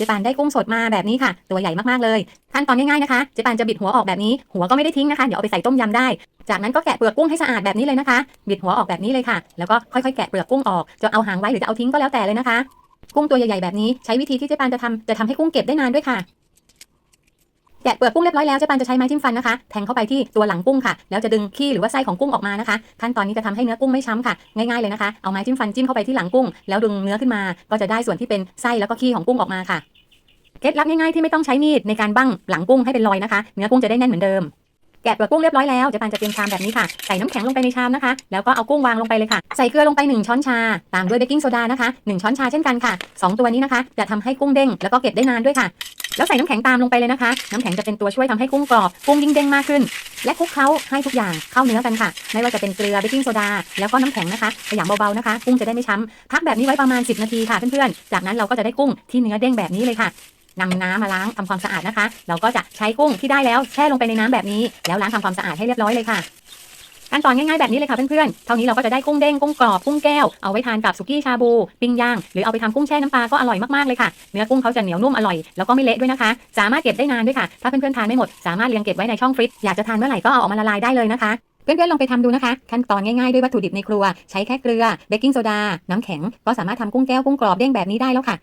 เจปานได้กุ้งสดมาแบบนี้ค่ะ ตัวใหญ่มากๆเลยขั้นตอนง่ายๆนะคะเจปานจะบิดหัวออกแบบนี้ หัวก็ไม่ได้ทิ้งนะคะ เดี๋ยวเอาไปใส่ต้มยำได้ จากนั้นก็แกะเปลือกกุ้งให้สะอาดแบบนี้เลยนะคะ บิดหัวออกแบบนี้เลยค่ะ แล้วก็ค่อยๆแกะเปลือกกุ้งออก จะเอาหางไว้หรือจะเอาทิ้งก็แล้วแต่เลยนะคะ กุ้งตัวใหญ่ๆแบบนี้ใช้วิธีที่เจปานจะทำจะทำให้กุ้งเก็บได้นานด้วยค่ะ แกะเปลือกกุ้งเรียบร้อยแล้วเจ๊ปานจะใช้ไม้จิ้มฟันนะคะ แทงเข้าไปที่ตัวหลังกุ้งค่ะ แล้วจะดึงขี้หรือว่าไส้ของกุ้งออกมานะคะ ขั้นตอนนี้จะทำให้เนื้อกุ้งไม่ช้ำค่ะ ง่ายๆเลยนะคะ เอาไม้จิ้มฟันจิ้มเข้าไปที่หลังกุ้ง แล้วดึงเนื้อขึ้นมา ก็จะได้ส่วนที่เป็นไส้แล้วก็ขี้ของกุ้งออกมาค่ะ เคล็ดลับง่ายๆที่ไม่ต้องใช้มีดในการบั้งหลังกุ้งให้เป็นรอยนะคะ เนื้อกุ้งจะได้แน่นเหมือนเดิมแกะเปลือกกุ้งเรียบร้อยแล้วเจ๊ปานจะเตรียมชามแบบนี้ค่ะ ใส่น้ำแข็งลงไปในชามนะคะ แล้วก็เอากุ้งวางลงไปเลยค่ะ ใส่เกลือลงไป 1 ช้อนชา ตามด้วยเบกกิ้งโซดานะคะ 1 ช้อนชาเช่นกันค่ะ 2 ตัวนี้นะคะ จะทำให้กุ้งเด้งแล้วก็เก็บได้นานด้วยค่ะ แล้วใส่น้ำแข็งตามลงไปเลยนะคะ น้ำแข็งจะเป็นตัวช่วยทำให้กุ้งกรอบกุ้งยิ่งเด้งมากขึ้น และคลุกเคล้าให้ทุกอย่างเข้าเนื้อกันค่ะ ไม่ว่าจะเป็นเกลือเบกกิ้งโซดา แล้วก็น้ำแข็งนะคะขยำเบาๆนะคะ กุ้งจะได้ไม่ช้ำพักแบบนี้ไว้ประมาณ 10 นาทีค่ะเพื่อนๆ จากนั้นเราก็จะได้กุ้งที่เนื้อเด้งแบบนี้เลยค่ะนำน้ำมาล้างทำความสะอาดนะคะ เราก็จะใช้กุ้งที่ได้แล้วแช่ลงไปในน้ำแบบนี้ แล้วล้างทำความสะอาดให้เรียบร้อยเลยค่ะ ขั้นตอนง่ายๆแบบนี้เลยค่ะเพื่อนๆ เท่านี้เราก็จะได้กุ้งเด้งกุ้งกรอบกุ้งแก้ว เอาไว้ทานกับสุกี้ชาบู ปิ้งย่าง หรือเอาไปทำกุ้งแช่น้ำปลาก็อร่อยมากๆเลยค่ะ เนื้อกุ้งเขาจะเหนียวนุ่มอร่อย แล้วก็ไม่เละด้วยนะคะ สามารถเก็บได้นานด้วยค่ะ ถ้าเพื่อนๆทานไม่หมด สามารถเรียงเก็บไว้ในช่องฟรีซ อยากจะทานเมื่อไหร่ก็เอาออกมาละลายได้เลยนะคะเพื่อนๆลองไปทำดูนะคะ ขั้นตอนง่ายๆด้วยวัตถุดิบในครัว ใช้แค่เกลือเบกกิ้งโซดา น้ำแข็ง ก็สามารถทำกุ้งแก้วกุ้งกรอบเด้งแบบนี้ได้แล้วค่ะ